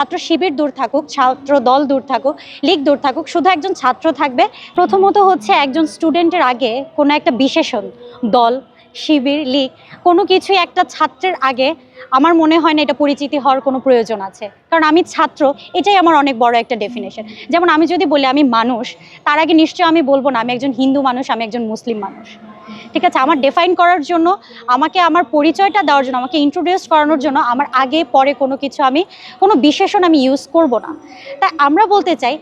ছাত্র শিবির দূর থাকুক, ছাত্র দল দূর থাকুক, লীগ দূর থাকুক, শুধু একজন ছাত্র থাকবে। প্রথমত হচ্ছে একজন স্টুডেন্টের আগে কোনো একটা বিশেষণ, দল, শিবির, লীগ, কোনো কিছুই একটা ছাত্রের আগে আমার মনে হয় না এটা পরিচিতি হওয়ার কোনো প্রয়োজন আছে। কারণ আমি ছাত্র, এটাই আমার অনেক বড় একটা ডেফিনেশন যেমন আমি যদি বলি আমি মানুষ, তার আগে নিশ্চয়ই আমি বলব না আমি একজন হিন্দু মানুষ, আমি একজন মুসলিম মানুষ। ঠিক আছে? আমার ডিফাইন করার জন্য, আমাকে আমার পরিচয়টা দেওয়ার জন্য, আমাকে ইন্ট্রোডিউস করানোর জন্য আমার আগে, পরে কোনো কিছু আমি, কোনো বিশেষণ আমি ইউজ করব না। তাই আমরা বলতে চাই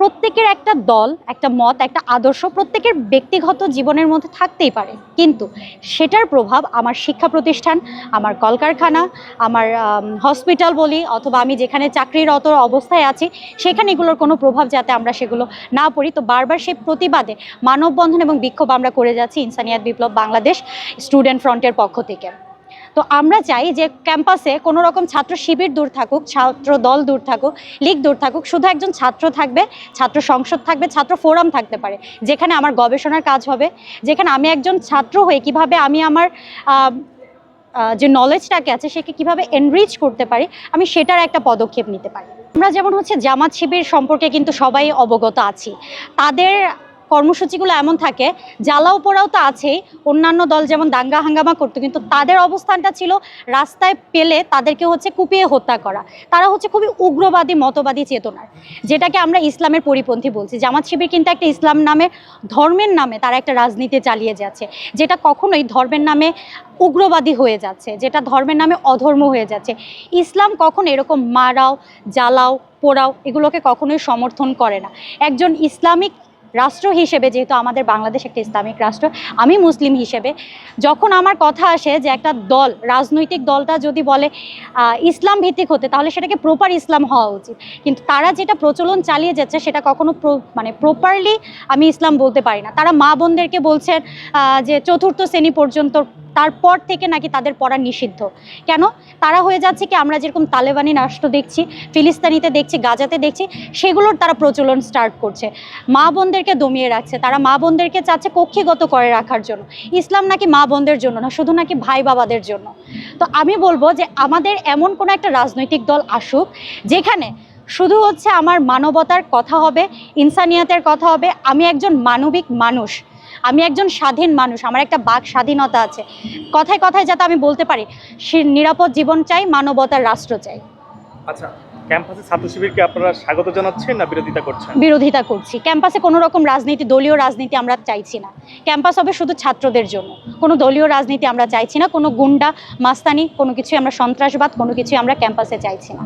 প্রত্যেকের একটা দল, একটা মত, একটা আদর্শ প্রত্যেকের ব্যক্তিগত জীবনের মধ্যে থাকতেই পারে। কিন্তু সেটার প্রভাব আমার শিক্ষা প্রতিষ্ঠান, আমার কলকারখানা, আমার হসপিটাল বলি অথবা আমি যেখানে চাকরিরত অবস্থায় আছি, সেখানে এগুলোর কোনো প্রভাব যাতে আমরা সেগুলো না পড়ি। তো বারবার সেই প্রতিবাদে মানববন্ধন এবং বিক্ষোভ আমরা করে যাচ্ছি ইনসানিয়াত বিপ্লব বাংলাদেশ স্টুডেন্ট ফ্রন্টের পক্ষ থেকে। তো আমরা চাই যে ক্যাম্পাসে কোনো রকম ছাত্র শিবির দূর থাকুক, ছাত্র দল দূর থাকুক, লীগ দূর থাকুক, শুধু একজন ছাত্র থাকবে, ছাত্র সংসদ থাকবে, ছাত্র ফোরাম থাকতে পারে, যেখানে আমার গবেষণার কাজ হবে, যেখানে আমি একজন ছাত্র হয়ে কীভাবে আমি আমার যে নলেজটাকে আছে সেকে কীভাবে এনরিচ করতে পারি, আমি সেটার একটা পদক্ষেপ নিতে পারি। আমরা যেমন হচ্ছে জামাত শিবির সম্পর্কে কিন্তু সবাই অবগত আছি। তাদের কর্মসূচিগুলো এমন থাকে, জ্বালাও পোড়াও তো আছেই, অন্যান্য দল যেমন দাঙ্গা হাঙ্গামা করতো, কিন্তু তাদের অবস্থানটা ছিল রাস্তায় পেলে তাদেরকে হচ্ছে কুপিয়ে হত্যা করা। তারা হচ্ছে খুবই উগ্রবাদী, মতবাদী চেতনার, যেটাকে আমরা ইসলামের পরিপন্থী বলছি। জামাত শিবির কিন্তু একটা ইসলাম নামে, ধর্মের নামে তারা একটা রাজনীতি চালিয়ে যাচ্ছে, যেটা কখনোই ধর্মের নামে উগ্রবাদী হয়ে যাচ্ছে, যেটা ধর্মের নামে অধর্ম হয়ে যাচ্ছে। ইসলাম কখন এরকম মারাও, জ্বালাও, পোড়াও, এগুলোকে কখনোই সমর্থন করে না। একজন ইসলামিক রাষ্ট্র হিসেবে, যেহেতু আমাদের বাংলাদেশ একটা ইসলামিক রাষ্ট্র, আমি মুসলিম হিসেবে, যখন আমার কথা আসে যে একটা দল, রাজনৈতিক দলটা যদি বলে ইসলাম ভিত্তিক হতে, তাহলে সেটাকে প্রপার ইসলাম হওয়া উচিত। কিন্তু তারা যেটা প্রচলন চালিয়ে যাচ্ছে, সেটা কখনো মানে প্রপারলি আমি ইসলাম বলতে পারি না। তারা মা বোনদেরকে বলছেন যে চতুর্থ শ্রেণি পর্যন্ত তারপর থেকে নাকি তাদের পড়া নিষিদ্ধ। কেন? তারা হয়ে যাচ্ছে কি আমরা যেরকম তালেবানি রাষ্ট্র দেখছি, ফিলিস্তানিতে দেখছি, গাজাতে দেখছি, সেগুলোর তারা প্রচলন স্টার্ট করছে। মা বোনদেরকে দমিয়ে রাখছে, তারা মা বোনদেরকে চাচ্ছে কক্ষিগত করে রাখার জন্য। ইসলাম নাকি মা বোনদের জন্য না, শুধু নাকি ভাই বাবাদের জন্য। তো আমি বলব যে আমাদের এমন কোনো একটা রাজনৈতিক দল আসুক, যেখানে শুধু হচ্ছে আমার মানবতার কথা হবে, ইনসানিয়াতের কথা হবে, আমি একজন মানবিক মানুষ আমি একজন স্বাধীন মানুষ আমার একটা বাক স্বাধীনতা আছে। কথায় কথায় যাতে আমি বলতে পারি নিরাপদ জীবন চাই মানবতার রাষ্ট্র চাই। আচ্ছা ক্যাম্পাসে ছাত্র শিবিরকে আপনারা স্বাগত জানাচ্ছেন না বিরোধিতা করছেন? বিরোধিতা করছি। ক্যাম্পাসে কোনো রকম রাজনীতি দলীয় রাজনীতি আমরা চাইছি না। ক্যাম্পাস হবে শুধু ছাত্রদের জন্য। কোনো দলীয় রাজনীতি আমরা চাইছি না কোনো গুন্ডা মাস্তানি কোনো কিছুই আমরা সন্ত্রাসবাদ কোনো কিছুই আমরা ক্যাম্পাসে চাইছি না।